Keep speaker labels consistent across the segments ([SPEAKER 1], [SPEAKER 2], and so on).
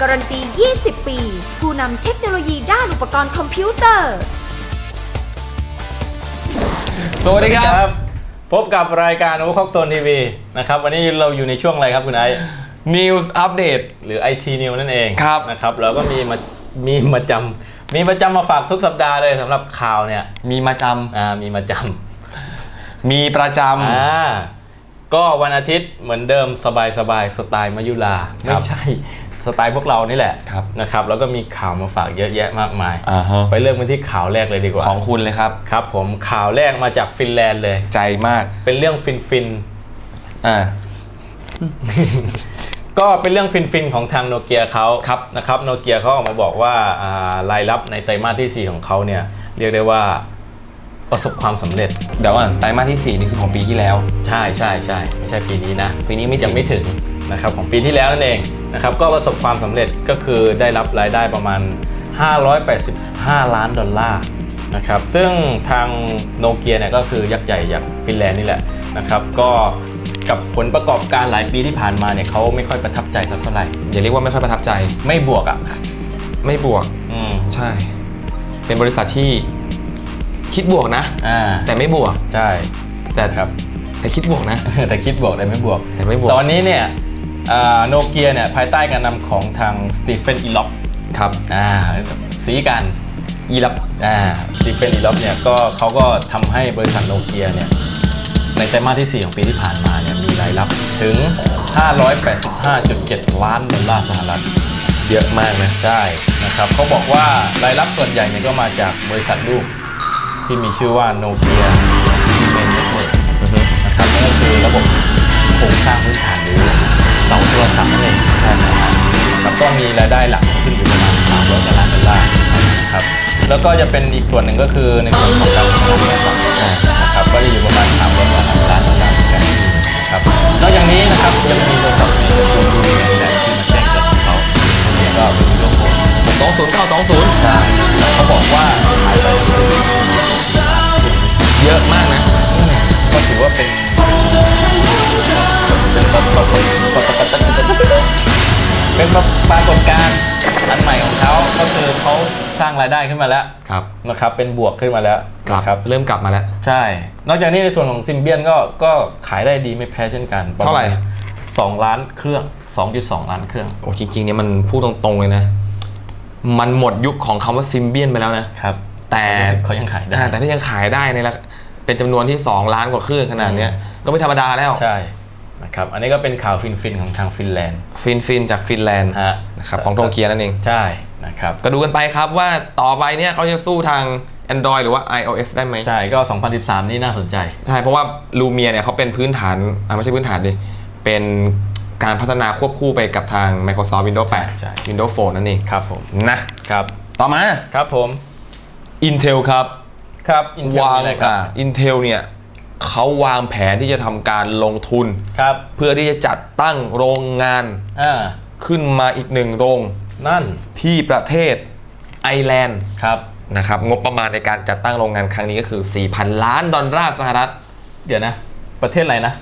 [SPEAKER 1] การันตี 20 ปี ผู้นำเทคโนโลยีด้านอุปกรณ์คอมพิวเตอร์
[SPEAKER 2] สวัสดีครับ
[SPEAKER 3] พบกับรายการโอเวอร์คอกโซนทีวีนะครับ วันนี้เราอยู่ในช่วงอะไรครับคุณไอซ์
[SPEAKER 2] News Update
[SPEAKER 3] หรือ IT New นั่นเอง
[SPEAKER 2] ครับ
[SPEAKER 3] นะครับเราก็มีมามีมาจำมีประจำมาฝากทุกสัปดาห์เลยสำหรับข่าวเนี่ย
[SPEAKER 2] มีมาจ
[SPEAKER 3] อ่ามีมาจำ
[SPEAKER 2] มีประจำ
[SPEAKER 3] อ่าก็วันอาทิตย์เหมือนเดิมสบายสบายๆสไตล์มายุลา
[SPEAKER 2] ครั
[SPEAKER 3] ไม่
[SPEAKER 2] บ
[SPEAKER 3] ใช่ สไตล์พวกเรานี่แหละ
[SPEAKER 2] ครับ
[SPEAKER 3] นะครับ แล้วก็มีข่าวมาฝากเยอะแยะมากมายำ
[SPEAKER 2] อ่าฮะ
[SPEAKER 3] ไปเริ่มกันที่ข่าวแรกเลยดีกว่า
[SPEAKER 2] ของคุณเลยครับ
[SPEAKER 3] ครับ ผมข่าวแรกมาจากฟินแลนด์เลย
[SPEAKER 2] ใจมาก
[SPEAKER 3] เป็นเรื่องฟินฟินๆ
[SPEAKER 2] อ่า
[SPEAKER 3] ก็เป็นเรื่องฟินๆของทางโนเกียเขา
[SPEAKER 2] ครับ
[SPEAKER 3] นะครับโนเกียเขาออกมาบอกว่าอ่ารายรับในไตรมาสที่ 4 ของเขาเนี่ย เรียกได้ว่าประสบความสำเร็จ
[SPEAKER 2] เดี๋ยวก่อนไตรมาสที่ 4 นี่คือของปีที่แล้ว
[SPEAKER 3] ใช่ใช่ใช่ไม่ใช่ปีนี้นะ
[SPEAKER 2] ปีนี้ไม่ถึง
[SPEAKER 3] ยังไม่ถึง นะครับของปีที่แล้วนั่นเองนะครับก็ประสบความสำเร็จก็คือได้รับรายได้ประมาณ 585 ล้านดอลลาร์นะครับซึ่งทางโนเกียเนี่ยก็คือยักษ์ใหญ่อย่างฟินแลนด์นี่แหละนะครับก็กับผลประกอบการหลายปีที่ผ่านมาเนี่ยเขาไม่ค่อยประทับใจสักเท่าไหร่
[SPEAKER 2] อย่าเรียกว่าไม่ค่อยประทับใจ
[SPEAKER 3] ไม่บวกอะ
[SPEAKER 2] ไม่บวก
[SPEAKER 3] อืม
[SPEAKER 2] ใช่ เป็นบริษัทที่คิดบวกนะ
[SPEAKER 3] อ่า
[SPEAKER 2] แต่ไม่บวก
[SPEAKER 3] ใช่
[SPEAKER 2] แต่
[SPEAKER 3] ครับ
[SPEAKER 2] แต่คิดบวกนะ
[SPEAKER 3] แต่คิดบวกแต่ไม่บวก
[SPEAKER 2] แต่ไม่บวก
[SPEAKER 3] ตอนนี้เนี่ย โนเกียเนี่ยภายใต้การนำของทางสตีเฟนอีล็อก
[SPEAKER 2] ครับ
[SPEAKER 3] อ่าสีกัน
[SPEAKER 2] อีลับ
[SPEAKER 3] อ่าสตีเฟนอีล็อกเนี่ยก็เขาก็ทำให้บริษัทโนเกียเนี่ยในไตรมาสที่ 4 ของปีที่ผ่านมาเนี่ยมีรายรับถึง 585.7 ล้านดอลลาร์สหรัฐ
[SPEAKER 2] เยอะมากนะ
[SPEAKER 3] ใช่นะครับเขาบอกว่ารายรับส่วนใหญ่เนี่ยก็มาจากบริษัทลูกที่มีชื่อว่าโนเกียซีเมนเน็ตเวิร์
[SPEAKER 2] อือฮึ
[SPEAKER 3] นะครับนั่นก็คือระบบโครงสร้างพื้นฐานหรือ เสาโทรศัพท์นั่นเองใช่ไหมครับก็มีรายได้หลักขึ้นอยู่ประมาณ300กว่าล้านดอลลาร์นครับแล้วก็จะเป็นอีกส่วนหนึ่งก็คือในส่วนของการพัฒนารนะครับก็จะอยู่ประมาณ300กว่าล้านดอลลาร์เหมือนกันครับนอกจากนี้นะครับยังมีโทรศัพท์ในตระกูลดูเนีแลที่มาแจ้งเกิดของเขาเนี่ยก็เป็นวิดีโอโฟน
[SPEAKER 2] สองศูนย์เก้าสองศูนย์
[SPEAKER 3] ใช่เขาบอกว่าขายไป
[SPEAKER 2] เยอะมากนะ
[SPEAKER 3] เป็นปรากฏการณ์อันใหม่ของเขาก็คือเขาสร้างรายได้ขึ้นมาแล้ว
[SPEAKER 2] ครับ
[SPEAKER 3] นะครับเป็นบวกขึ้นมาแล้ว
[SPEAKER 2] กลับ
[SPEAKER 3] นะครับ
[SPEAKER 2] เริ่มกลับมาแล้ว
[SPEAKER 3] ใช่ นอกจากนี้ในส่วนของซิมเบียนก็ก็ขายได้ดีไม่แพ้เช่นกันปะมณ
[SPEAKER 2] เท่าไหร่
[SPEAKER 3] 2ล้านเครื่อง 2.2 ล้านเครื่อง
[SPEAKER 2] โอ้จริงๆเนี่ยมันพูดตรงๆเลยนะ มันหมดยุคของคำว่าซิมเบียนไปแล้วนะ
[SPEAKER 3] ครับ
[SPEAKER 2] แต่
[SPEAKER 3] เขายังขายได้
[SPEAKER 2] อ่าแต่ถ้ายังขายได้ในราคาเป็นจำนวนที่ 2 ล้านกว่าเครื่องขนาดเนี้ยก็ไม่ธรรมดาแล้ว
[SPEAKER 3] ใช่ นะครับอันนี้ก็เป็นข่าวฟินๆของทางฟินแลนด์
[SPEAKER 2] ฟินฟินจากฟินแลนด์
[SPEAKER 3] ฮะ
[SPEAKER 2] นะครับของโตเกียนั่นเอง
[SPEAKER 3] ใช่นะครับ
[SPEAKER 2] ก็ดูกันไปครับว่าต่อไปเนี่ยเขาจะสู้ทาง Android หรือว่า iOS ได้ไหม
[SPEAKER 3] ใช่ก็ 2013 นี่น่าสนใจ
[SPEAKER 2] ใช่เพราะว่าลูเมียเนี่ยเขาเป็นพื้นฐานอ่าไม่ใช่พื้นฐานดิเป็นการพัฒนาควบคู่ไปกับทาง Microsoft Windows
[SPEAKER 3] ใช่ใช่
[SPEAKER 2] 8 Windows Phone นั่นเอง
[SPEAKER 3] ครับผม
[SPEAKER 2] นะครับต่อมา
[SPEAKER 3] ครับผม
[SPEAKER 2] Intel ครับ
[SPEAKER 3] ครับ Intel
[SPEAKER 2] วาง
[SPEAKER 3] มีอะไรครับ
[SPEAKER 2] อ่า Intel เนี่ย เขาวางแผนที่จะทำการลงทุน
[SPEAKER 3] ครับ
[SPEAKER 2] เพื่อที่จะจัดตั้งโรงงาน
[SPEAKER 3] อ่า
[SPEAKER 2] ขึ้นมาอีกหนึ่งโรง
[SPEAKER 3] นั่น
[SPEAKER 2] ที่ประเทศไอร์แลนด์
[SPEAKER 3] ครับ
[SPEAKER 2] นะครับงบประมาณในการจัดตั้งโรงงานครั้งนี้ก็คือ 4,000 ล้านดอลลาร์สหรัฐ
[SPEAKER 3] เดี๋ยวนะ ประเทศอะไรนะ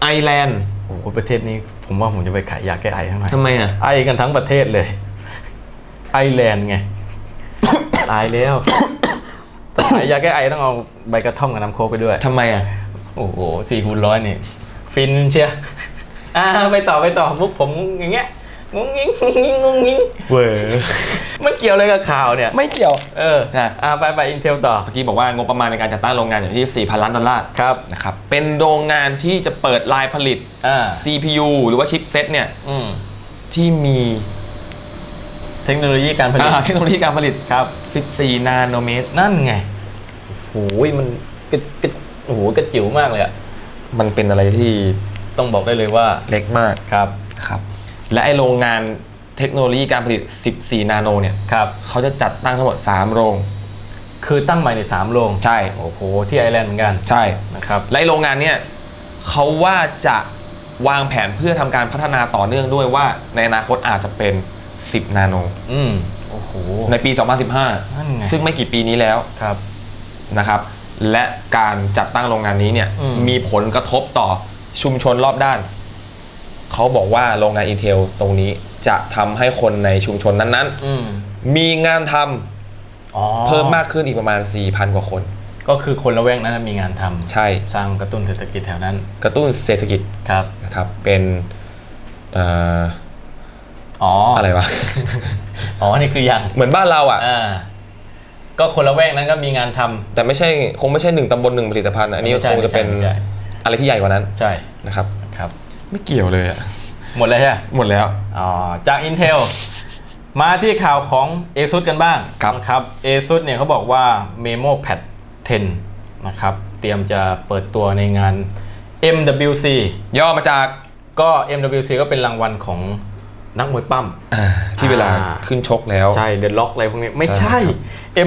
[SPEAKER 2] ไอร์แลนด์
[SPEAKER 3] โอ้โหประเทศนี้ ผมว่าผมจะไปขายยาแก้ไอทั้งนั้น
[SPEAKER 2] ทำไมอะ
[SPEAKER 3] ไอกันทั้งประเทศเลย ไอแลนด์ไง ตายแล้ว แต่ขายยาแก้ไอต้องเอาใบกระท่อมกับน้ำโคกไปด้วย
[SPEAKER 2] ทำไมอะ
[SPEAKER 3] โอ้โหสี่คูณร้อยนี่ ฟินเชียอ่าไปต่อไปต่อมุกผมอย่างเงี้ยงงงิงงงงิงงงงิง
[SPEAKER 2] เวอ
[SPEAKER 3] มันเกี่ยวอะไรกับข่าวเนี่ย
[SPEAKER 2] ไม่เกี่ยว
[SPEAKER 3] เออ
[SPEAKER 2] นะ
[SPEAKER 3] อ่าไปไปอินเทลต่อ
[SPEAKER 2] เมื่อกี้บอกว่างบประมาณในการจัดตั้งโรงงานอยู่ที่ 4,000 ล้านดอลลาร์
[SPEAKER 3] ครับ
[SPEAKER 2] นะครับ เป็นโรงงานที่จะเปิดลายผลิต
[SPEAKER 3] อ่า
[SPEAKER 2] CPU หรือว่าชิปเซ็ตเนี่ย
[SPEAKER 3] อืม
[SPEAKER 2] ที่มี
[SPEAKER 3] เทคโนโลยีการผลิต
[SPEAKER 2] อ่าเทคโนโลยีการผลิต
[SPEAKER 3] ครับ
[SPEAKER 2] 14 นาโนเมตร
[SPEAKER 3] นั่นไง โอ้โหมันกระกระโอ้โหกระจิ๋วมากเลยอะ
[SPEAKER 2] มันเป็นอะไรที่
[SPEAKER 3] ต้องบอกได้เลยว่า
[SPEAKER 2] เล็กมาก
[SPEAKER 3] ครับ
[SPEAKER 2] นะครับ และไอโรงงานเทคโนโลยีการผลิต 14 นาโนเนี่ย
[SPEAKER 3] ครับ
[SPEAKER 2] เขาจะจัดตั้งทั้งหมด 3 โรง
[SPEAKER 3] คือตั้งใหม่ในสามโรง
[SPEAKER 2] ใช่
[SPEAKER 3] โอ้โหที่ไอร์แลนด์เหมือนกัน
[SPEAKER 2] ใช่
[SPEAKER 3] นะครับ
[SPEAKER 2] และไอ้โรงงานเนี่ยเขาว่าจะวางแผนเพื่อทำการพัฒนาต่อเนื่องด้วยว่า ในอนาคตอาจจะเป็น 10 นาโน
[SPEAKER 3] อืมโอ้โห
[SPEAKER 2] ในปี
[SPEAKER 3] นั่นไง
[SPEAKER 2] 2015 ซึ่งไม่กี่ปีนี้แล้ว
[SPEAKER 3] ครับ
[SPEAKER 2] นะครับ และการจัดตั้งโรงงานนี้เนี่ย
[SPEAKER 3] อืม
[SPEAKER 2] มีผลกระทบต่อชุมชนรอบด้าน เขาบอกว่าโรงงาน Intel ตรงนี้จะทำให้คนในชุมชนนั้น
[SPEAKER 3] อืม
[SPEAKER 2] ๆมีงานทำ
[SPEAKER 3] อ๋อ
[SPEAKER 2] เพิ่มมากขึ้นอีกประมาณ 4,000 กว่าคน
[SPEAKER 3] ก็คือคนละแวกนั้นมีงานทำ
[SPEAKER 2] ใช่
[SPEAKER 3] สร้างกระตุ้นเศรษฐกิจแถวนั้น
[SPEAKER 2] กระตุ้นเศรษฐกิจ
[SPEAKER 3] ครับ
[SPEAKER 2] นะครับ เป็นเอ่อ
[SPEAKER 3] อ๋ออ
[SPEAKER 2] อะไรวะ
[SPEAKER 3] อ๋อนี่คือยัง
[SPEAKER 2] เหมือนบ้านเราอะ
[SPEAKER 3] อ่า ก็คนละแวกนั้นก็มีงานทำ
[SPEAKER 2] แต่ไม่ใช่คงไม่ใช่หนึ่งตำบลหนึ่งผลิตภัณฑ์อะอันนี้
[SPEAKER 3] ไม่ใช่
[SPEAKER 2] คงจะเป็น
[SPEAKER 3] ไม่ใช่
[SPEAKER 2] อะไรที่ใหญ่กว่านั้น
[SPEAKER 3] ใช่
[SPEAKER 2] นะครับ
[SPEAKER 3] ครับ
[SPEAKER 2] ไม่เกี่ยวเลยอะ
[SPEAKER 3] หมดเลยใช่ไหม
[SPEAKER 2] หมดแล้ว
[SPEAKER 3] อ๋อจาก Intel มาที่ข่าวของ ASUS กันบ้าง
[SPEAKER 2] ครับ
[SPEAKER 3] นะครับ ASUS เนี่ยเขาบอกว่า Memo Pad 10 นะครับ เตรียมจะเปิดตัวในงาน MWC
[SPEAKER 2] ย่อมาจาก
[SPEAKER 3] ก็ MWC ก็เป็นรางวัลของ นักมวยปั้ม
[SPEAKER 2] อ่าที่เวลา
[SPEAKER 3] อ่า
[SPEAKER 2] ขึ้นชกแล้ว
[SPEAKER 3] ใช่ The Lock อะไรพวกนี้ไม่
[SPEAKER 2] ใช่
[SPEAKER 3] ใช่
[SPEAKER 2] ครับ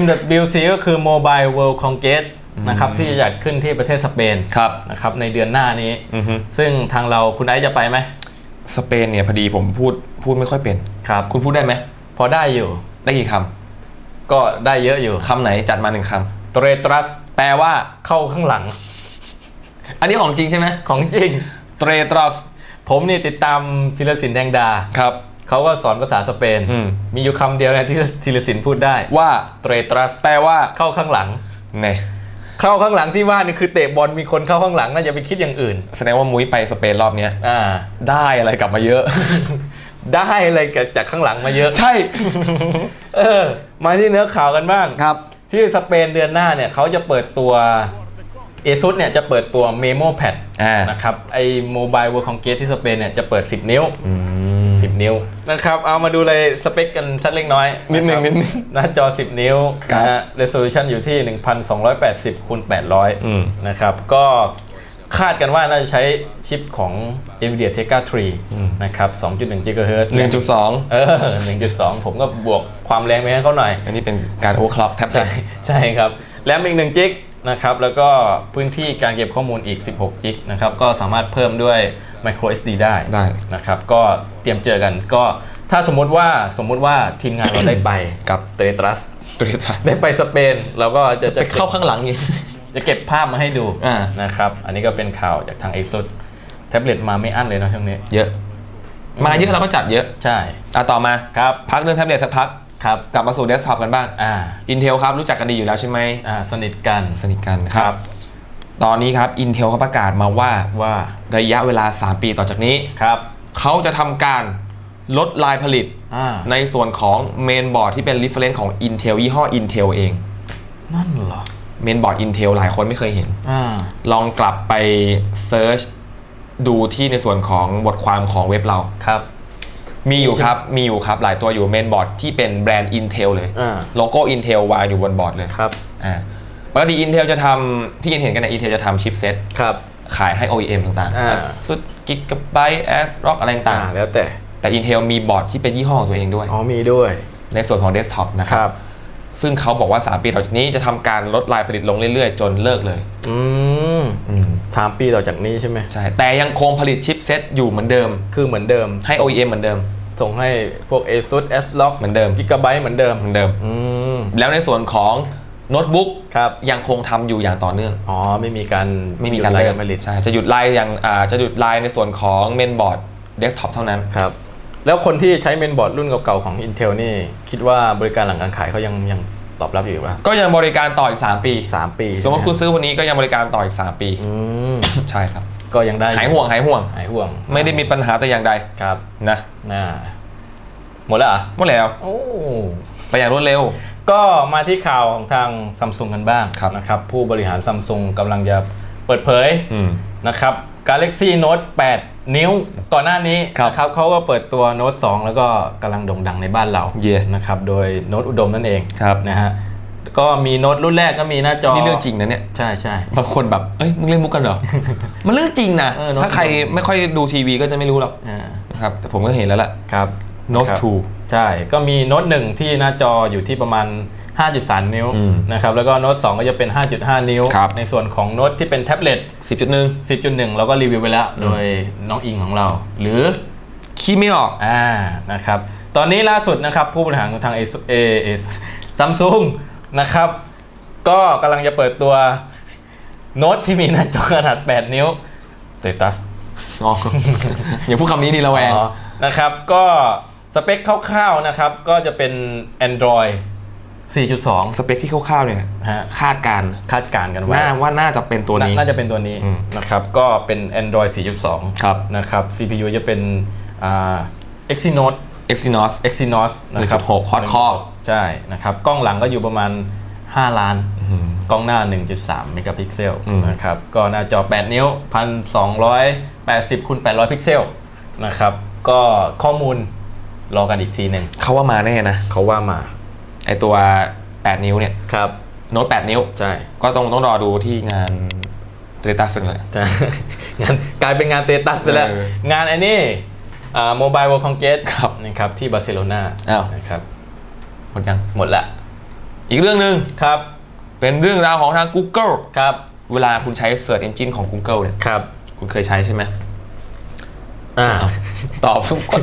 [SPEAKER 3] MWC ก็คือ Mobile World Congress
[SPEAKER 2] อืม
[SPEAKER 3] นะครับที่จะจัดขึ้นที่ประเทศสเปน
[SPEAKER 2] ครับ
[SPEAKER 3] นะครับในเดือนหน้านี้
[SPEAKER 2] อือฮึ
[SPEAKER 3] ซึ่งทางเราคุณไอซ์จะไปไหม
[SPEAKER 2] สเปนเนี่ยพอดีผมพูดพูดไม่ค่อยเป็น
[SPEAKER 3] ครับ
[SPEAKER 2] คุณพูดได้ไหม
[SPEAKER 3] พอได้อยู่
[SPEAKER 2] ได้กี่ค
[SPEAKER 3] ก็ได้เยอะอยู่ำ
[SPEAKER 2] คำไหนจัดมาหนึ่งค
[SPEAKER 3] เตรตรัสำ
[SPEAKER 2] แปลว่า
[SPEAKER 3] เข้าข้างหลัง
[SPEAKER 2] อันนี้ของจริงใช่ไหม
[SPEAKER 3] ของจริง
[SPEAKER 2] เตรตรัส
[SPEAKER 3] ผมนี่ติดตามธีรศิลป์แดงดา
[SPEAKER 2] ครับ
[SPEAKER 3] เขาก็สอนภาษาสเปน
[SPEAKER 2] อืม
[SPEAKER 3] มีอยู่คำเดียวนะที่ธีรศิลป์พูดได้
[SPEAKER 2] ว่า
[SPEAKER 3] เตรตรัส
[SPEAKER 2] แปลว่า
[SPEAKER 3] เข้าข้างหลัง
[SPEAKER 2] เนี่ย
[SPEAKER 3] เข้าข้างหลังที่ว่านี่คือเตะบอลมีคนเข้าข้างหลังน่าจะไปคิดอย่างอื่น
[SPEAKER 2] แสดงว่ามุ้ยไปสเปนรอบเนี้ย
[SPEAKER 3] อ่า
[SPEAKER 2] ได้อะไรกลับมาเยอะ
[SPEAKER 3] ได้อะไรจากข้างหลังมาเยอะ
[SPEAKER 2] ใช่
[SPEAKER 3] เออ มาที่เนื้อข่าวกันบ้าง
[SPEAKER 2] ครับ
[SPEAKER 3] ที่สเปนเดือนหน้าเนี่ยเขาจะเปิดตัว ASUS เนี่ยจะเปิดตัว Memo Pad
[SPEAKER 2] อ่า
[SPEAKER 3] นะครับไอ้ Mobile World Congress ที่สเปนเนี่ยจะเปิด 10 นิ้ว
[SPEAKER 2] อืม
[SPEAKER 3] 10 นิ้วนะครับเอามาดูเลยสเปคกันสักเล็กน้อย
[SPEAKER 2] นิดนึงะ
[SPEAKER 3] ครับ
[SPEAKER 2] นิดนึง
[SPEAKER 3] หน้าจอ 10 นิ้ว
[SPEAKER 2] ครับ
[SPEAKER 3] นะฮะ resolution อยู่ที่ 1280คูณ
[SPEAKER 2] อืม
[SPEAKER 3] 800นะครับก็คาดกันว่าน่าจะใช้ชิปของ NVIDIA Tegra
[SPEAKER 2] อืม
[SPEAKER 3] 3 นะครับ 2.1 GHz
[SPEAKER 2] หนึ่งจุดสอง
[SPEAKER 3] เออ1.2 ผมก็บวกความแรงไปให้เขาหน่อย
[SPEAKER 2] อันนี้เป็นการโอเวอร์คล็อกแท็บเล็
[SPEAKER 3] ใช่
[SPEAKER 2] ต
[SPEAKER 3] ใช่ครับ แรมอีก1จิก นะครับ แล้วก็พื้นที่การเก็บข้อมูลอีก 16 จิกนะครับ ก็สามารถเพิ่มด้วย micro SD ได้
[SPEAKER 2] ได้
[SPEAKER 3] นะครับ ก็เตรียมเจอกันก็ถ้าสมมติว่าสมมุติว่าทีมงานเราได้ไป
[SPEAKER 2] กับ
[SPEAKER 3] เตตรัส
[SPEAKER 2] เตรตรัส
[SPEAKER 3] ได้ไปสเปนเราก็จะ
[SPEAKER 2] ไปเข้าข้างหลังอีก
[SPEAKER 3] จะเก็บภาพมาให้ดู
[SPEAKER 2] อ่า
[SPEAKER 3] นะครับ อันนี้ก็เป็นข่าวจากทาง ASUS แท็บเล็ตมาไม่อั้นเลยนะช่วงนี้
[SPEAKER 2] เยอะ มาเยอะเราก็จัดเยอะ
[SPEAKER 3] ใช่
[SPEAKER 2] อะต่อมา
[SPEAKER 3] ครับ
[SPEAKER 2] พักเรื่องแท็บเล็ตสักพัก
[SPEAKER 3] ครับ
[SPEAKER 2] กลับมาสู่เดสก์ท็อปกันบ้าง
[SPEAKER 3] อ่า
[SPEAKER 2] Intel ครับรู้จักกันดีอยู่แล้วใช่ไหม
[SPEAKER 3] อ่าสนิทกัน
[SPEAKER 2] สนิทกันครับตอนนี้ครับ Intel เขาประกาศมาว่า
[SPEAKER 3] ว่า
[SPEAKER 2] ระยะเวลา 3 ปีต่อจากนี้
[SPEAKER 3] ครับ
[SPEAKER 2] เขาจะทำการลดลายผลิต
[SPEAKER 3] อ่า
[SPEAKER 2] ในส่วนของเมนบอร์ดที่เป็น reference ของ Intel ยี่ห้อ Intel เอง
[SPEAKER 3] นั่นเหรอ
[SPEAKER 2] เมนบอร์ด Intel หลายคนไม่เคยเห็น
[SPEAKER 3] อ่า
[SPEAKER 2] ลองกลับไปเซิร์ชดูที่ในส่วนของบทความของเว็บเรา
[SPEAKER 3] ครับ
[SPEAKER 2] มีอยู่ครับ มีอยู่ครับหลายตัวอยู่เมนบอร์ดที่เป็นแบรนด์ Intel เลย
[SPEAKER 3] อ่า
[SPEAKER 2] โลโก้ Intel วางอยู่บนบอร์ดเลย
[SPEAKER 3] ครับ
[SPEAKER 2] อ่าปกติ Intel จะทำที่เห็นๆกันใน Intel จะทำชิปเซ็ต
[SPEAKER 3] ครับ
[SPEAKER 2] ขายให้ OEM ต่าง
[SPEAKER 3] อ่า
[SPEAKER 2] ๆ ASUS Gigabyte ASRock อะไรต่าง
[SPEAKER 3] แล้วแต่
[SPEAKER 2] ๆแต่ Intel มีบอร์ดที่เป็นยี่ห้อของตัวเองด้วย
[SPEAKER 3] อ๋อมีด้วย
[SPEAKER 2] ในส่วนของเดสก์ท็อปนะค
[SPEAKER 3] ค
[SPEAKER 2] รั
[SPEAKER 3] รับ บ
[SPEAKER 2] ซึ่งเขาบอกว่า 3 ปีต่อจากนี้จะทำการลดลายผลิตลงเรื่อยๆ จนเลิกเลย
[SPEAKER 3] อืม
[SPEAKER 2] อืม
[SPEAKER 3] สามปีต่อจากนี้ใช่ไหม
[SPEAKER 2] ใช่แต่ยังคงผลิตชิปเซ็ตอยู่เหมือนเดิม
[SPEAKER 3] คือเหมือนเดิม
[SPEAKER 2] ให้ OEM เหมือนเดิม
[SPEAKER 3] ส่งให้พวก ASUS S-Log
[SPEAKER 2] เหมือนเดิม
[SPEAKER 3] Gigabyte เหมือนเดิม
[SPEAKER 2] เหมือนเดิม
[SPEAKER 3] อืม
[SPEAKER 2] แล้วในส่วนของโน้ตบุ๊ก
[SPEAKER 3] ครับ
[SPEAKER 2] ยังคงทำอยู่อย่างต่อเนื่อง
[SPEAKER 3] อ๋อ ไม่มีการ
[SPEAKER 2] ไม่มีการ
[SPEAKER 3] หยุด
[SPEAKER 2] ไล่
[SPEAKER 3] การผลิต
[SPEAKER 2] ใช่จะหยุดไล่อย่างอ่าจะหยุดไล่ในส่วนของเมนบอร์ดเดสก์ท็อปเท่านั้น
[SPEAKER 3] ครับแล้วคนที่ใช้เมนบอร์ดรุ่นเก่าๆของ Intel นี่ คิดว่าบริการหลังการขายเขายังยัง ตอบรับอยู่ป่ะ
[SPEAKER 2] ก็ยังบริการต่ออีก 3 ปี
[SPEAKER 3] สามปี
[SPEAKER 2] สมมติคุณ
[SPEAKER 3] ใช่ไห
[SPEAKER 2] ซื้อวันนี้ก็ยังบริการต่ออีก 3 ปี
[SPEAKER 3] อืม
[SPEAKER 2] ใช่ครับ
[SPEAKER 3] ก็ยังได้อ
[SPEAKER 2] หายห่วงหายห่วง
[SPEAKER 3] หายห่วง
[SPEAKER 2] ไม่ได้มีปัญหาแต่อย่างใด
[SPEAKER 3] ครับ
[SPEAKER 2] นะ
[SPEAKER 3] น่าหมดแล้วเหรอ
[SPEAKER 2] หมดแล้ว
[SPEAKER 3] โอ้
[SPEAKER 2] ไปอย่างรวดเร็ว
[SPEAKER 3] ก็มาที่ข่าวของทางซัมซุงกันบ้าง
[SPEAKER 2] ครับ
[SPEAKER 3] นะครับ ผู้บริหารซัมซุงกำลังจะเปิดเผย
[SPEAKER 2] อืม
[SPEAKER 3] นะครับ Galaxy Note 8 นิ้วก่อนหน้านี้
[SPEAKER 2] ครับ
[SPEAKER 3] นะครับเขาก็เปิดตัว Note 2 แล้วก็กำลังโด่งดังในบ้านเรา
[SPEAKER 2] เย่
[SPEAKER 3] นะครับโดยโน้ตอุดมนั่นเอง
[SPEAKER 2] ครับ
[SPEAKER 3] นะฮะก็มีโน้ตรุ่นแรกก็มีหน้าจอ
[SPEAKER 2] นี่เรื่องจริงนะเนี่ย
[SPEAKER 3] ใช่ใช่
[SPEAKER 2] บางคนแบบ เอ้ย มึงเล่นมุกกันเหรอ มันเรื่องจริงนะ
[SPEAKER 3] เออเนอะ
[SPEAKER 2] ถ้าใครไม่ค่อยดูทีวีก็จะไม่รู้หรอก
[SPEAKER 3] อ่า
[SPEAKER 2] นะครับแต่ผมก็เห็นแล้วล่ะ
[SPEAKER 3] ครับ
[SPEAKER 2] Note
[SPEAKER 3] นะครับ
[SPEAKER 2] 2
[SPEAKER 3] ใช่ ก็มีโน้ตหนึ่งที่หน้าจออยู่ที่ประมาณ 5.3 นิ้ว
[SPEAKER 2] อืม
[SPEAKER 3] นะครับแล้วก็โน้ต2ก็จะเป็น 5.5 นิ้ว
[SPEAKER 2] ครับ
[SPEAKER 3] ในส่วนของโน้ตที่เป็นแท็บเล็ต
[SPEAKER 2] 10.1
[SPEAKER 3] 10.1 เราก็รีวิวไปแล้วโดยน้องอิงของเรา หรือ
[SPEAKER 2] คีย์ไม่ออก
[SPEAKER 3] อ่านะครับตอนนี้ล่าสุดนะครับผู้บริหารของทางเอเอเอซัมซุงนะครับ ก็กำลังจะเปิดตัวโน้ตที่มีหน้าจอขนาด 8 นิ้วเตตัส
[SPEAKER 2] อ๋ออย่าพูดคำนี้นี่ระแวง
[SPEAKER 3] อ๋อนะครับ ก็สเปคคร่าวๆนะครับ ก็จะเป็น Android 4.2
[SPEAKER 2] สเปคที่คร่าวๆเนี่ย
[SPEAKER 3] ฮะ
[SPEAKER 2] คาดการณ์
[SPEAKER 3] คาดการณ์กันไว้
[SPEAKER 2] น่าว่าน่าจะเป็นตัวนี้า
[SPEAKER 3] น่าจะเป็นตัวนี้
[SPEAKER 2] อืม
[SPEAKER 3] นะครับก็เป็น Android 4.2
[SPEAKER 2] ครับ
[SPEAKER 3] นะครับ CPU จะเป็นอ่า Exynos
[SPEAKER 2] Exynos
[SPEAKER 3] Exynos นะครับ
[SPEAKER 2] 1.6 quad core
[SPEAKER 3] ใช่นะครับกล้องหลังก็อยู่ประมาณ 5 ล้าน กล้องหน้า 1.3 เมกะพิกเซล
[SPEAKER 2] อืม
[SPEAKER 3] นะครับก็หน้าจอ 8 นิ้ว 1280คูณ800 พิกเซลนะครับก็ข้อมูลรอกันอีกทีหนึ่ง
[SPEAKER 2] เขาว่ามาแน่นะ
[SPEAKER 3] เขาว่ามา
[SPEAKER 2] ไอตัว 8 นิ้วเนี่ย
[SPEAKER 3] ครับ
[SPEAKER 2] โน้ต8 นิ้ว
[SPEAKER 3] ใช่
[SPEAKER 2] ก็ต้องต้องรอดูที่งานเตตัสเลย
[SPEAKER 3] ใช่งานกลายเป็นงานเตตัสไปแล้ว
[SPEAKER 2] เออ
[SPEAKER 3] งานไอ้นี่โมบายเวิลด์คอนเกส
[SPEAKER 2] ครับ
[SPEAKER 3] นะครับที่บาร์เซโลนา
[SPEAKER 2] อ้าว
[SPEAKER 3] นะครับ
[SPEAKER 2] หมดยัง
[SPEAKER 3] หมดละ
[SPEAKER 2] อีกเรื่องหนึ่ง
[SPEAKER 3] ครับ
[SPEAKER 2] เป็นเรื่องราวของทาง Google
[SPEAKER 3] ครับ
[SPEAKER 2] เวลาคุณใช้ Search Engine ของ Google เนี่ย
[SPEAKER 3] ครับ
[SPEAKER 2] คุณเคยใช้ใช่ไหม
[SPEAKER 3] อ่า
[SPEAKER 2] ตอบทุกคน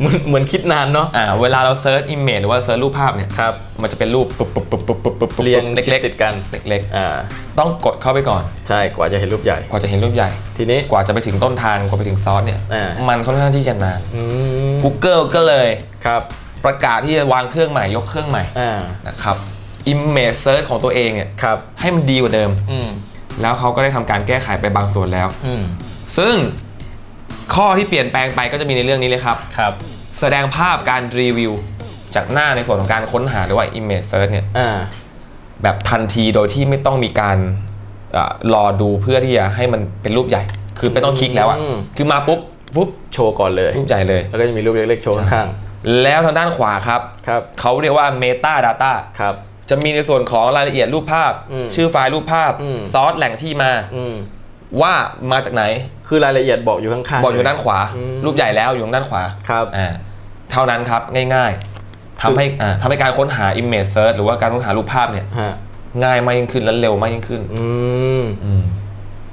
[SPEAKER 3] เหมือนเหมือนคิดนานเนาะ
[SPEAKER 2] อ่าเวลาเราเซิร์ช Image หรือว่าเซิร์ชรูปภาพเนี่ย
[SPEAKER 3] ครับ
[SPEAKER 2] มันจะเป็นรูปปุ๊บปุ๊บปุ๊บปุ๊บปุ๊บปุ๊บปุ๊บ
[SPEAKER 3] เรียง
[SPEAKER 2] เล็ก
[SPEAKER 3] ติดกัน
[SPEAKER 2] ๆเล็ก
[SPEAKER 3] อ่า
[SPEAKER 2] ๆต้องกดเข้าไปก่อน
[SPEAKER 3] ใช่กว่าจะเห็นรูปใหญ่
[SPEAKER 2] กว่าจะเห็นรูปใหญ่
[SPEAKER 3] ทีนี้
[SPEAKER 2] กว่าจะไปถึงต้นทางกว่าไปถึงซอสเนี่ย
[SPEAKER 3] อ่า
[SPEAKER 2] มันค่อนข้างที่จะนาน
[SPEAKER 3] อืม
[SPEAKER 2] Google ก็เลย
[SPEAKER 3] ครับ
[SPEAKER 2] ประกาศที่จะวางเครื่องใหม่ยกเครื่องใหม่
[SPEAKER 3] อ่า
[SPEAKER 2] นะครับ Image Search ของตัวเองเนี่ย
[SPEAKER 3] ครับ
[SPEAKER 2] ให้มันดีกว่าเดิม
[SPEAKER 3] อืม
[SPEAKER 2] แล้วเขาก็ได้ทำการแก้ไขไปบางส่วนแล้ว
[SPEAKER 3] อืม
[SPEAKER 2] ซึ่ง ข้อที่เปลี่ยนแปลงไปก็จะมีในเรื่องนี้เลยครับ
[SPEAKER 3] ครับ
[SPEAKER 2] แสดงภาพการรีวิว จากหน้าในส่วนของการค้นหาหรือว่า Image Search เนี่ย
[SPEAKER 3] อ่า
[SPEAKER 2] แบบทันทีโดยที่ไม่ต้องมีการเออรอดูเพื่อที่จะให้มันเป็นรูปใหญ่ คือไม่ต้องคลิกแล้วอะ
[SPEAKER 3] อืม
[SPEAKER 2] คือมาปุ๊บปุ๊บ
[SPEAKER 3] โชว์ก่อนเลย
[SPEAKER 2] รูปใหญ่เลย
[SPEAKER 3] แล้วก็จะมีรูปเล็กๆโชว์ข้าง
[SPEAKER 2] แล้วทางด้านขวาครับ
[SPEAKER 3] ๆครับ
[SPEAKER 2] เขาเรียกว่า Meta Data
[SPEAKER 3] ครับ
[SPEAKER 2] จะมีในส่วนของรายละเอียดรูปภาพ
[SPEAKER 3] อืม
[SPEAKER 2] ชื่อไฟล์รูปภาพ
[SPEAKER 3] อืม
[SPEAKER 2] ซอสแหล่งที่มา
[SPEAKER 3] อืม
[SPEAKER 2] ว่ามาจากไหน
[SPEAKER 3] คือรายละเอียดบอกอยู่ข้างๆ
[SPEAKER 2] บอกอยู่ด้านขวา
[SPEAKER 3] อืม
[SPEAKER 2] รูปใหญ่แล้วอยู่ทางด้านขวา
[SPEAKER 3] ครับ
[SPEAKER 2] อ่าเท่านั้นครับง่ายๆทำให้อ่าทำให้การค้นหา Image Search หรือว่าการค้นหารูปภาพเนี่ย
[SPEAKER 3] ฮะ
[SPEAKER 2] ง่ายมากยิ่งขึ้นและเร็วมากยิ่งขึ้น
[SPEAKER 3] อืม
[SPEAKER 2] อืม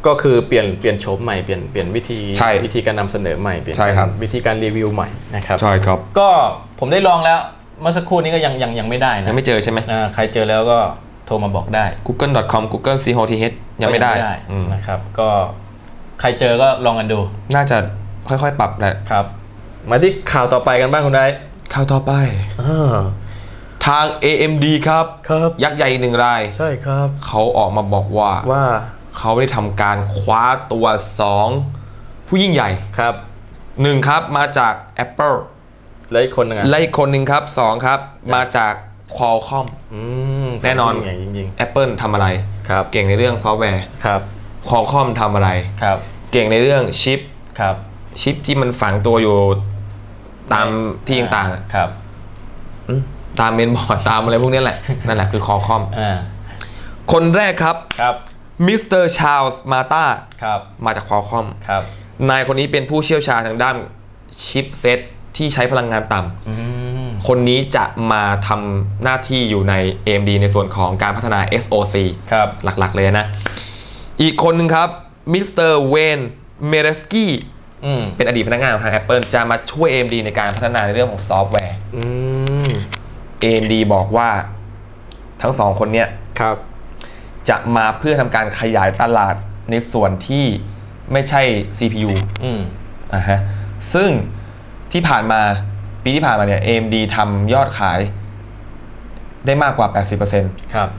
[SPEAKER 3] ก็คือเปลี่ยนเปลี่ยนโฉมใหม่เปลี่ยนเปลี่ยนวิธี
[SPEAKER 2] ใช่
[SPEAKER 3] วิธีการนำเสนอใหม่เปลี่ยน
[SPEAKER 2] ใช่ครับ
[SPEAKER 3] วิธีการรีวิวใหม่นะครับ
[SPEAKER 2] ใช่ครับ
[SPEAKER 3] ก็ผมได้ลองแล้วเมื่อสักครู่นี้ก็ยังยังยังไม่ได้นะ
[SPEAKER 2] ยังไม่เจอใช่ไหม
[SPEAKER 3] อ่าใครเจอแล้วก็โทรมาบอกได้
[SPEAKER 2] google.com google c h o t h ยังไม่ได้อืม
[SPEAKER 3] นะครับ ก็ใครเจอก็ลองกันดู
[SPEAKER 2] น่าจะค่อยๆ ปรับแหละ
[SPEAKER 3] ครับ มาที่ข่าวต่อไปกันบ้างคุณได้
[SPEAKER 2] ข่าวต่อไป ทาง AMD ครับ
[SPEAKER 3] ครับ
[SPEAKER 2] ยักษ์ใหญ่อีกหนึ่งราย
[SPEAKER 3] ใช่ครับ
[SPEAKER 2] เขาออกมาบอกว่า
[SPEAKER 3] ว่า
[SPEAKER 2] เขาได้ทำการคว้าตัว 2 ผู้ยิ่งใหญ่
[SPEAKER 3] ครับ
[SPEAKER 2] 1ครับมาจาก Apple
[SPEAKER 3] แล้วอีกคนหนึงอะ
[SPEAKER 2] และอีกคนหนึ่งครับ2ครับมาจาก Qualcomm
[SPEAKER 3] อืม
[SPEAKER 2] แน่นอน
[SPEAKER 3] จริงๆจริง
[SPEAKER 2] Apple ทำอะไร
[SPEAKER 3] ๆ ครับ
[SPEAKER 2] เก่งในเรื่องซอฟต์แวร์
[SPEAKER 3] ครับ
[SPEAKER 2] Qualcomm ทำอะไร
[SPEAKER 3] ครับ
[SPEAKER 2] เก่งในเรื่องชิป
[SPEAKER 3] ครับ
[SPEAKER 2] ชิปที่มันฝังตัวอยู่ตามที่ต่างๆอะ
[SPEAKER 3] ครับ
[SPEAKER 2] อืมตามเมนบอร์ด ตามอะไรพวกนี้แหละ นั่นแหละคือ Qualcomm
[SPEAKER 3] อ่า
[SPEAKER 2] คนแรกครับ
[SPEAKER 3] ครับ
[SPEAKER 2] มิสเตอร์ชา l ลส์มาตา
[SPEAKER 3] ครับ
[SPEAKER 2] มาจาก Qualcomm
[SPEAKER 3] ครับ
[SPEAKER 2] นายคนนี้เป็นผู้เชี่ยวชาญทางด้านชิปเซตที่ใช้พลังงานต่ำ
[SPEAKER 3] อืม
[SPEAKER 2] คนนี้จะมาทำหน้าที่อยู่ใน AMD ในส่วนของการพัฒนา SoC
[SPEAKER 3] ครับ
[SPEAKER 2] หลักๆเลยนะ อีกคนหนึ่งครับมิสเตอร์เวนเมเรสกี้
[SPEAKER 3] อืม
[SPEAKER 2] เป็นอดีตพนักงานของทาง Apple จะมาช่วย AMD ในการพัฒนาในเรื่องของซอฟต์แวร์
[SPEAKER 3] อืม
[SPEAKER 2] AMD บอกว่าทั้งสองคนเนี้ย
[SPEAKER 3] ครับ
[SPEAKER 2] จะมาเพื่อทำการขยายตลาดในส่วนที่ไม่ใช่ CPU
[SPEAKER 3] อืม
[SPEAKER 2] อะฮะซึ่งที่ผ่านมา ปีที่ผ่านมาเนี่ย AMD ทำยอดขายได้มากกว่า 80%
[SPEAKER 3] ครับ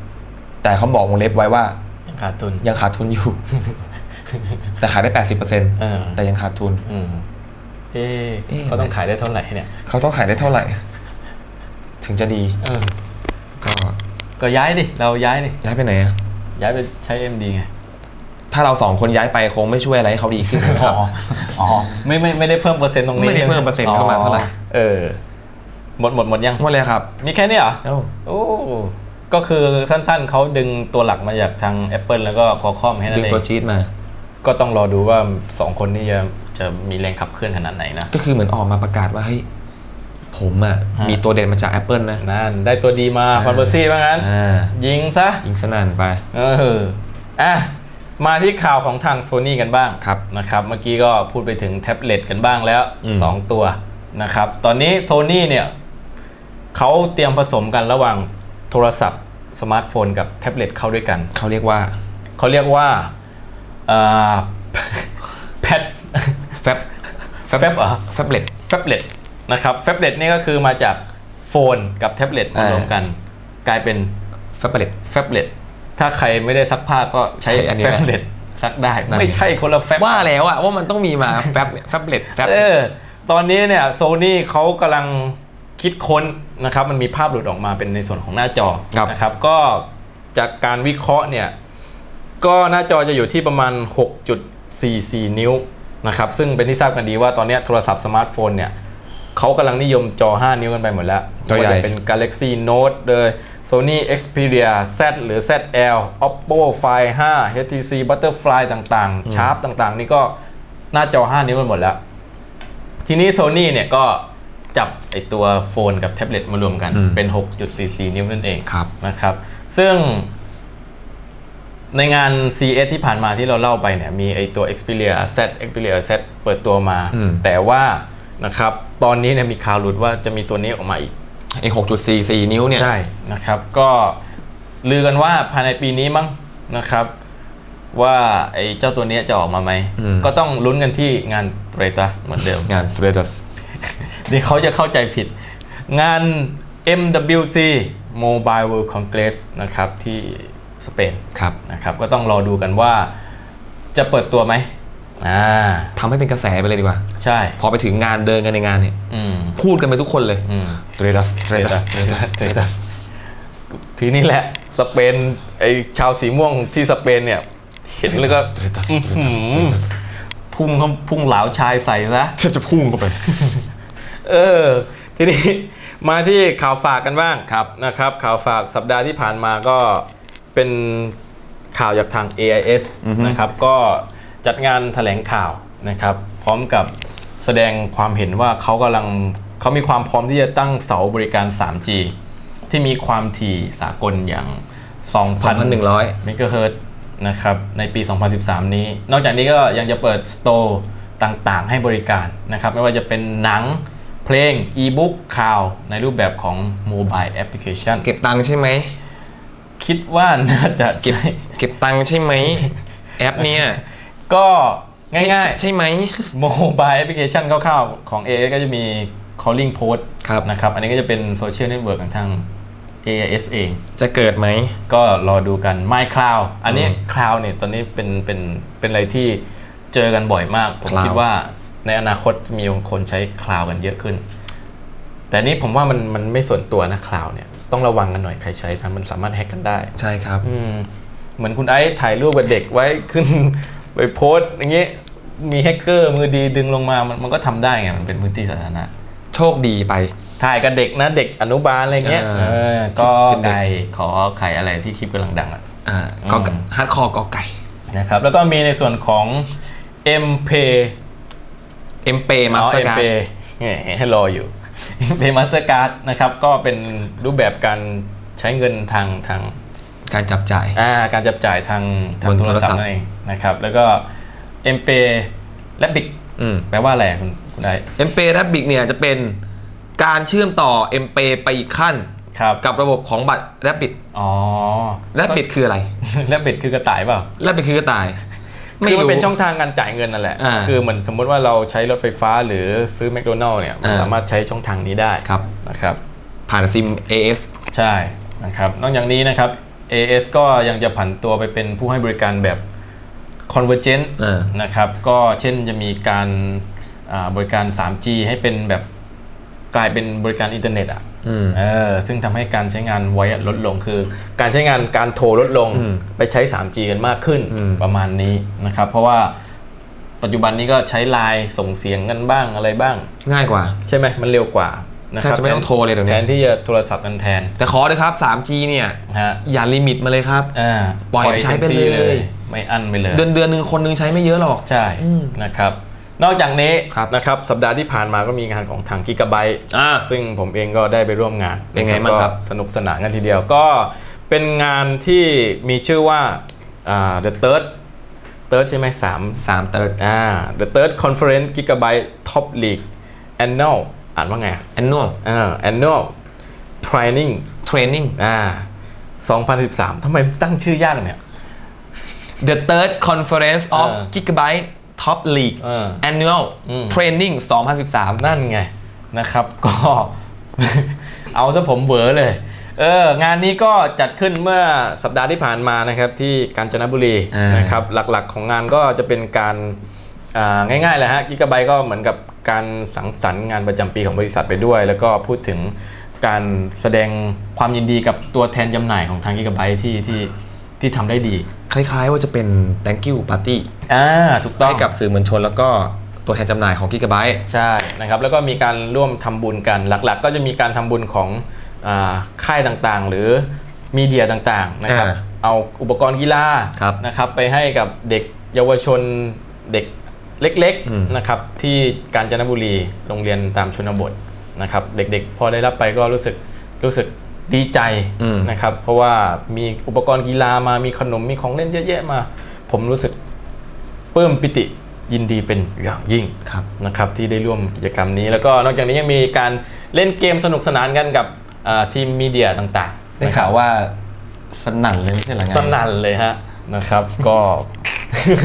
[SPEAKER 2] แต่เขาบอกวงเล็บไว้ว่า
[SPEAKER 3] ยังขาดทุน
[SPEAKER 2] ยังขาดทุนอยู่ แต่ขายได้
[SPEAKER 3] เออ
[SPEAKER 2] 80%แต่ยังขาดทุน
[SPEAKER 3] อืมเอ๊ะ
[SPEAKER 2] เอ๊ะ
[SPEAKER 3] เขาต้องขายได้เท่าไหร่เนี่ย
[SPEAKER 2] เขาต้องขายได้เท่าไหร่ ถึงจะดี
[SPEAKER 3] เออ
[SPEAKER 2] ก็
[SPEAKER 3] ก็ย้ายดิ เราย้ายดิ
[SPEAKER 2] ย้ายไปไหนอะ
[SPEAKER 3] ย้ายไปใช้ MD ไง
[SPEAKER 2] ถ้าเราสองคนย้ายไปคงไม่ช่วยอะไรให้เขาดีขึ้นนะครับ
[SPEAKER 3] อ๋ออ๋อ ไม่ไม่ไม่ได้เพิ่มเปอร์เซ็นต์ตรงนี้
[SPEAKER 2] ไม่ได้เพิ่มเปอร์เซ็นต์เข้ามาเท่าไหร่
[SPEAKER 3] เออ หมดหมดหมดยัง
[SPEAKER 2] หมดเลยครับ
[SPEAKER 3] มีแค่นี้เหรอ
[SPEAKER 2] เอ้า
[SPEAKER 3] โอ้ ก็คือสั้นๆ เขาดึงตัวหลักมาจากทาง Apple แล้วก็ Qualcomm แค่นั้
[SPEAKER 2] ดึ
[SPEAKER 3] น
[SPEAKER 2] ง
[SPEAKER 3] เอง
[SPEAKER 2] ตัวชีตมา
[SPEAKER 3] ก็ต้องรอดูว่า2คนนี้จะจะมีแรงขับเคลื่อนขนาดไหนนะ
[SPEAKER 2] ก็คือเหมือนออกมาประกาศว่าเฮ้ยผมอะ
[SPEAKER 3] ฮะ
[SPEAKER 2] มีตัวเด่นมาจาก Apple นะ
[SPEAKER 3] นั่นได้ตัวดีมาคอนเวอร์ซี่ว่างั้น
[SPEAKER 2] อ่า
[SPEAKER 3] ยิงซะ
[SPEAKER 2] ยิงสนั่นไป
[SPEAKER 3] เออ อะ มาที่ข่าวของทางโซ n y กันบ้าง
[SPEAKER 2] ครับ
[SPEAKER 3] นะครับ เมื่อกี้ก็พูดไปถึงแท็บเล็ตกันบ้างแล้ว
[SPEAKER 2] อืม
[SPEAKER 3] 2 ตัว นะครับ ตอนนี้โ o นี่เนี่ยเขาเตรียมผสมกันระหว่างโทรศัพท์สมาร์ทโฟนกับแท็บเล็ตเข้าด้วยกัน
[SPEAKER 2] เขาเรียกว่า
[SPEAKER 3] เขาเรียกว่าเอ่อแพด
[SPEAKER 2] แฟบ
[SPEAKER 3] แฟบเหรอ
[SPEAKER 2] แฟบเล็ต
[SPEAKER 3] แฟบเล็ตนะครับแฟบเล็ตนี่ก็คือมาจากโฟนกับแท็บเล็ตมา
[SPEAKER 2] อ่าร
[SPEAKER 3] รวมกัน กลายเป็น
[SPEAKER 2] แฟบเล็ต
[SPEAKER 3] แฟบเล็ตถ้าใครไม่ได้ซักผ้าก็ใช้
[SPEAKER 2] ใช้อันนี้
[SPEAKER 3] แฟ
[SPEAKER 2] แหละ
[SPEAKER 3] บเล็ตซักได้
[SPEAKER 2] นั่น
[SPEAKER 3] ไม่ใช่คนละแฟบ
[SPEAKER 2] ว่าแล้วอะว่ามันต้องมีมาแฟบแฟบเล็ตแฟบ
[SPEAKER 3] เออ ตอนนี้เนี่ยโซนี่เขากำลังคิดค้นนะครับ มันมีภาพหลุดออกมาเป็นในส่วนของหน้าจอ
[SPEAKER 2] ครับ
[SPEAKER 3] นะครับ ก็จากการวิเคราะห์เนี่ย ก็หน้าจอจะอยู่ที่ประมาณ 6.44 นิ้วนะครับ ซึ่งเป็นที่ทราบกันดีว่าตอนนี้โทรศัพท์สมาร์ทโฟนเนี่ยเขากำลังนิยมจอ 5 นิ้วกันไปหมดแล้ว
[SPEAKER 2] จอใหญ่
[SPEAKER 3] ไม่ว่าจะเป็น Galaxy Note เลย Sony Xperia Z หรือ ZL Oppo Find 5 HTC Butterfly ต่างๆ Sharp ต่างๆ นี่ก็หน้าจอ 5 นิ้วกันหมดแล้ว ทีนี้ Sony เนี่ยก็จับไอตัวโฟนกับแท็บเล็ตมารวมกัน
[SPEAKER 2] อืม
[SPEAKER 3] เป็น 6.44 นิ้วนั่นเอง
[SPEAKER 2] ครับ
[SPEAKER 3] นะครับ ซึ่ง ในงาน CS ที่ผ่านมาที่เราเล่าไปเนี่ยมีไอตัว Xperia Z Xperia Z เปิดตัวมา
[SPEAKER 2] อืม
[SPEAKER 3] แต่ว่านะครับตอนนี้เนี่ยมีข่าวหลุดว่าจะมีตัวนี้ออกมาอีก
[SPEAKER 2] ไอ้หกจุดสี่สี่นิ้วเนี่ย
[SPEAKER 3] ใช่นะครับก็ลือกันว่าภายในปีนี้มั้งนะครับ ว่าไอ้เจ้าตัวเนี้ยจะออกมาไหม
[SPEAKER 2] อืม
[SPEAKER 3] ก็ต้องลุ้นกันที่งานเรตัสเหมือนเดิม
[SPEAKER 2] งาน t r a d e r s
[SPEAKER 3] นี่เขาจะเข้าใจผิด งาน MWC Mobile World Congress นะครับที่สเปน
[SPEAKER 2] ครับ
[SPEAKER 3] นะครับ ก็ต้องรอดูกันว่าจะเปิดตัวไหมอ่า
[SPEAKER 2] ทำให้เป็นกระแสไปเลยดีกว่า
[SPEAKER 3] ใช่
[SPEAKER 2] พอไปถึงงานเดินกันในงานเนี่ย
[SPEAKER 3] อืม
[SPEAKER 2] พูดกันไปทุกคนเลย
[SPEAKER 3] อืม
[SPEAKER 2] t r a d e r s t r a d e r s t r a d e r s t r a d e r s
[SPEAKER 3] ทีนี้แหละ สเปนไอชาวสีม่วงที่สเปนเนี่ยเห็นแล้วก็
[SPEAKER 2] Traitors
[SPEAKER 3] อื้อหือ
[SPEAKER 2] Traitors
[SPEAKER 3] พุ่งเขาพุ่งเหลาชายใส่ซะ
[SPEAKER 2] แทบจะพุ่งเข้าไป
[SPEAKER 3] เออ ทีนี้มาที่ข่าวฝากกันบ้าง
[SPEAKER 2] ครับ
[SPEAKER 3] นะครับ ข่าวฝากสัปดาห์ที่ผ่านมาก็เป็นข่าวจากทาง AIS
[SPEAKER 2] อือฮึ
[SPEAKER 3] นะครับ ก็จัดงานแถลงข่าวนะครับ พร้อมกับแสดงความเห็นว่าเขากำลังเขามีความพร้อมที่จะตั้งเสาบริการ 3G ที่มีความถี่สากลอย่าง2,100
[SPEAKER 2] 2,100
[SPEAKER 3] เมกะเฮิรตซ์ นะครับในปี 2013 นี้ นอกจากนี้ก็ยังจะเปิดสโตร์ต่างๆ ให้บริการนะครับไม่ว่าจะเป็นหนังเพลงอีบุ๊กข่าวในรูปแบบของโมบายแอปพลิเคชัน
[SPEAKER 2] เก็บตังค์ใช่ไหม
[SPEAKER 3] คิดว่าน่าจะ
[SPEAKER 2] เก็บ
[SPEAKER 3] ใช่
[SPEAKER 2] เก็บตังค์ใช่ไหม แอปเนี่ย
[SPEAKER 3] ก็ง่าย
[SPEAKER 2] ใช่ใช่ไหม
[SPEAKER 3] ๆโมบายแอปพลิเคชันคร่าวๆ ของ AIS ก็จะมี calling post
[SPEAKER 2] ครับ
[SPEAKER 3] นะครับ อันนี้ก็จะเป็นโซเชียลเน็ตเวิร์กของทาง AIS เอง
[SPEAKER 2] จะเกิดไหม
[SPEAKER 3] ก็รอดูกัน My Cloud อันนี้
[SPEAKER 2] อืม
[SPEAKER 3] Cloud เนี่ยตอนนี้เป็นเป็นเป็นอะไรที่เจอกันบ่อยมาก ผม
[SPEAKER 2] Cloud
[SPEAKER 3] คิดว่าในอนาคตมีคนใช้ Cloud กันเยอะขึ้น แต่นี่ผมว่ามันมันไม่ส่วนตัวนะ Cloud เนี่ยต้องระวังกันหน่อยใครใช้นะมันสามารถแฮกกันได้
[SPEAKER 2] ใช่ครับ
[SPEAKER 3] อืมเหมือนคุณไอซ์ถ่ายรูปกับเด็กไว้ขึ้นไปโพสต์อย่างงี้มีแฮกเกอร์มือดีดึงลงมามันมันก็ทำได้ไงมันเป็นพื้นที่สาธารณะ
[SPEAKER 2] โชคดีไป
[SPEAKER 3] ถ่ายกับเด็กนะเด็กอนุบาลอะไรเงี้ย
[SPEAKER 2] อ่า
[SPEAKER 3] เออก็
[SPEAKER 2] เป็นเด็ก
[SPEAKER 3] ไก่ขอไข่อะไรที่คลิปกำลังดังอะ
[SPEAKER 2] อ่าก็
[SPEAKER 3] อืม
[SPEAKER 2] ฮาร์ดคอร์กอไก่
[SPEAKER 3] นะครับแล้วก็มีในส่วนของ m p a y
[SPEAKER 2] เอ็มเปมาส
[SPEAKER 3] เอ็ม
[SPEAKER 2] การ
[SPEAKER 3] เพย์ให้รออยู่ m p a y Mastercard นะครับก็เป็นรูปแบบการใช้เงินทางทาง
[SPEAKER 2] การจับจ่าย
[SPEAKER 3] อ่าการจับจ่ายทางทาง
[SPEAKER 2] บน
[SPEAKER 3] โท
[SPEAKER 2] โท
[SPEAKER 3] ร
[SPEAKER 2] รศั
[SPEAKER 3] ศัพ
[SPEAKER 2] พท์
[SPEAKER 3] ท์นั่นเองนะครับ แล้วก็ m p a y และบิก
[SPEAKER 2] อืม
[SPEAKER 3] แปลว่าอะไรคุณคุณได้
[SPEAKER 2] เอ็มเปและบิกเนี่ยจะเป็น การเชื่อมต่อเอ็มเปไปอีกขั้น
[SPEAKER 3] ครับ
[SPEAKER 2] กับระบบของบัตรแรบบิ t
[SPEAKER 3] อ๋อ
[SPEAKER 2] แรบบิ t คืออะไร
[SPEAKER 3] และบิดคือกระต่ายเปล่า
[SPEAKER 2] แรบบิ t คือกระต่าย
[SPEAKER 3] คือมัน
[SPEAKER 2] รู้
[SPEAKER 3] เป็นช่องทางการจ่ายเงินนั่นแหละ
[SPEAKER 2] อ่า
[SPEAKER 3] คือเหมือนสมมติว่าเราใช้รถไฟฟ้าหรือซื้อแมคโดนัลล์เนี่ยมัน
[SPEAKER 2] อ่า
[SPEAKER 3] สามารถใช้ช่องทางนี้ได้
[SPEAKER 2] ครับ
[SPEAKER 3] นะครับ
[SPEAKER 2] ผ่านซิม AS
[SPEAKER 3] ใช่นะครับ นอกจากนี้นะครับ AS ก็ยังจะผันตัวไปเป็นผู้ให้บริการแบบ Convergent
[SPEAKER 2] อ่า
[SPEAKER 3] นะครับ ก็เช่นจะมีการอ่าบริการ 3G ให้เป็นแบบ กลายเป็นบริการอินเทอร์เน็ตอะ
[SPEAKER 2] อืม
[SPEAKER 3] เออซึ่งทำให้การใช้งานไว้ลดลงคือ การใช้งานการโทรลดลง
[SPEAKER 2] อืม
[SPEAKER 3] ไปใช้ 3G กันมากขึ้น
[SPEAKER 2] อืม
[SPEAKER 3] ประมาณนี้นะครับ เพราะว่าปัจจุบันนี้ก็ใช้ไลน์ส่งเสียงกันบ้างอะไรบ้าง
[SPEAKER 2] ง่ายกว่า
[SPEAKER 3] ใช่ไหมมันเร็วกว่านะ
[SPEAKER 2] แท
[SPEAKER 3] ครับ
[SPEAKER 2] บจะไม่ต้องโทรเลยเดี๋ยวนี้
[SPEAKER 3] แทนที่จะโทรศัพท์กันแทน
[SPEAKER 2] แต่ขอเลยครับ 3G เนี่ย
[SPEAKER 3] นะฮะ
[SPEAKER 2] อย่าลิมิตมาเลยครับ
[SPEAKER 3] อ่า
[SPEAKER 2] ปล่อยใช้ไป
[SPEAKER 3] ต็มที่
[SPEAKER 2] เลย
[SPEAKER 3] ไม่อั้นไปเลย
[SPEAKER 2] เดือนเดือนหนึ่งคนหนึงใช้ไม่เยอะหรอก
[SPEAKER 3] ใช่
[SPEAKER 2] อืม
[SPEAKER 3] นะครับ นอกจากนี้
[SPEAKER 2] ครับ
[SPEAKER 3] นะครับสัปดาห์ที่ผ่านมาก็มีงานของทางกิกะไบต์
[SPEAKER 2] อ่า
[SPEAKER 3] ซึ่งผมเองก็ได้ไปร่วมงาน
[SPEAKER 2] เป็นไงบ้างครับ
[SPEAKER 3] ก็สนุกสนานกันทีเดียวก็เป็นงานที่มีชื่อว่าอ่า The Third Third ใช่ไหมสาม
[SPEAKER 2] สามเติร์ด
[SPEAKER 3] อ่า The Third Conference Gigabyte Top League Annual อ่านว่าไง
[SPEAKER 2] annual
[SPEAKER 3] อ่า Annual Training
[SPEAKER 2] training
[SPEAKER 3] อ่า2013ทำไมตั้งชื่อยากเนี่ย
[SPEAKER 2] the third conference of
[SPEAKER 3] เออ
[SPEAKER 2] gigabyte top league
[SPEAKER 3] เออ
[SPEAKER 2] annual
[SPEAKER 3] อืม
[SPEAKER 2] training 2013
[SPEAKER 3] นั่นไงนะครับ ก็ เอาซะผมเบอเลย เอองานนี้ก็จัดขึ้นเมื่อสัปดาห์ที่ผ่านมานะครับ ที่กาญจนบุรี
[SPEAKER 2] อ่าน
[SPEAKER 3] นะครับ หลักๆของงานก็จะเป็นการอ่าง่ายๆเลยฮะกิกะไบก็เหมือนกับการสังสรรค์งานประจำปีของบริษัทไปด้วย แล้วก็พูดถึงการแสดงความยินดีกับตัวแทนจำหน่ายของทางกิกะไบที่ที่ที่ทำได้ดี
[SPEAKER 2] คล้ายๆว่าจะเป็น thank you party
[SPEAKER 3] อ่าถูกต้อง
[SPEAKER 2] ให้กับสื่อมวลชนแล้วก็ตัวแทนจำหน่ายของ Gigabyte
[SPEAKER 3] ใช่นะครับแล้วก็มีการร่วมทำบุญกันหลักๆ ก็จะมีการทำบุญของอาค่ายต่างๆ หรือมีเดียต่างๆนะครับ
[SPEAKER 2] อ่า
[SPEAKER 3] เอาอุปกรณ์กีฬา
[SPEAKER 2] ครับ
[SPEAKER 3] นะครับไปให้กับเด็กเยาวชนเด็กเล็ก
[SPEAKER 2] อืม
[SPEAKER 3] ๆนะครับที่กาญจนบุรีโรงเรียนตามชนบทนะครับเด็กๆ พอได้รับไปก็รู้สึกรู้สึก ดีใจ
[SPEAKER 2] อืม
[SPEAKER 3] นะครับ เพราะว่ามีอุปกรณ์กีฬามามีขนมมีของเล่นเยอะแยะมา ผมรู้สึกปลื้มปิติยินดีเป็นอย่างยิ่ง
[SPEAKER 2] ครับ
[SPEAKER 3] นะครับที่ได้ร่วมกิจกรรมนี้ แล้วก็นอกจากนี้ยังมีการเล่นเกมสนุกสนานกันกับอ่าทีมมีเดียต่างๆ
[SPEAKER 2] ได้ข่าวว่าสนั่นเลยไม่ใช่เหรองาน
[SPEAKER 3] สนั่นเลยฮะนะครับ ก็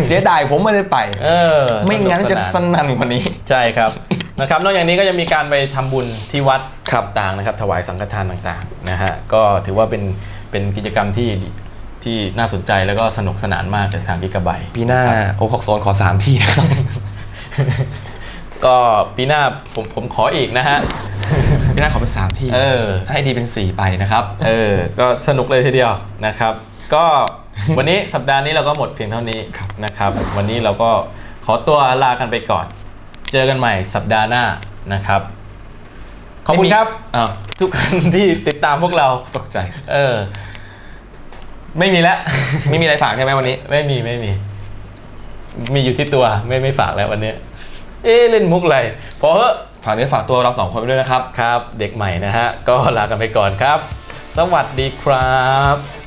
[SPEAKER 2] เสียดายผมไม่ได้ไป
[SPEAKER 3] เออ
[SPEAKER 2] ไม่งั้นจะส
[SPEAKER 3] สนุกสนาน
[SPEAKER 2] นั่นกว่านี้
[SPEAKER 3] ใช่ครับนะครับ นอกจากนี้ก็จะมีการไปทำบุญที่วัด
[SPEAKER 2] ครับ
[SPEAKER 3] ต่างๆนะครับถวายสังฆทานต่างๆนะฮะก็ถือว่าเป็นเป็นกิจกรรมที่ที่น่าสนใจแล้วก็สนุกสนานมากจากทางกิกะไบ
[SPEAKER 2] ปีหน้าโอคอกโซนขอสามที่นะครับ
[SPEAKER 3] ก็ปีหน้าผมผมขออีกนะฮะ
[SPEAKER 2] ปีหน้าขอเป็นสามที่
[SPEAKER 3] เออ
[SPEAKER 2] ถ้าให้ดีเป็นสี่ไปนะครับ
[SPEAKER 3] เออก็สนุกเลยทีเดียวนะครับ ก็วันนี้สัปดาห์นี้เราก็หมดเพียงเท่านี้นะครับ วันนี้เราก็ขอตัวลากันไปก่อน เจอกันใหม่สัปดาห์หน้านะครับ ขอบคุณครับ
[SPEAKER 2] อ้าว
[SPEAKER 3] ทุกท่านที่ติดตามพวกเรา
[SPEAKER 2] ตกใจ
[SPEAKER 3] เออ ไม่มีแล้ว
[SPEAKER 2] ไม่มีอะไรฝากใช่ไหมวันนี้
[SPEAKER 3] ไม่มีไม่มี มีอยู่ที่ตัวไม่ไม่ฝากแล้ววันนี้ เอ๊ะเล่นมุกอะไรพอเหอะ
[SPEAKER 2] ฝากเนื้อฝากตัวเราสองคนไปด้วยนะครับ
[SPEAKER 3] ครับ เด็กใหม่นะฮะ ก็ลากันไปก่อนครับ สวัสดีครับ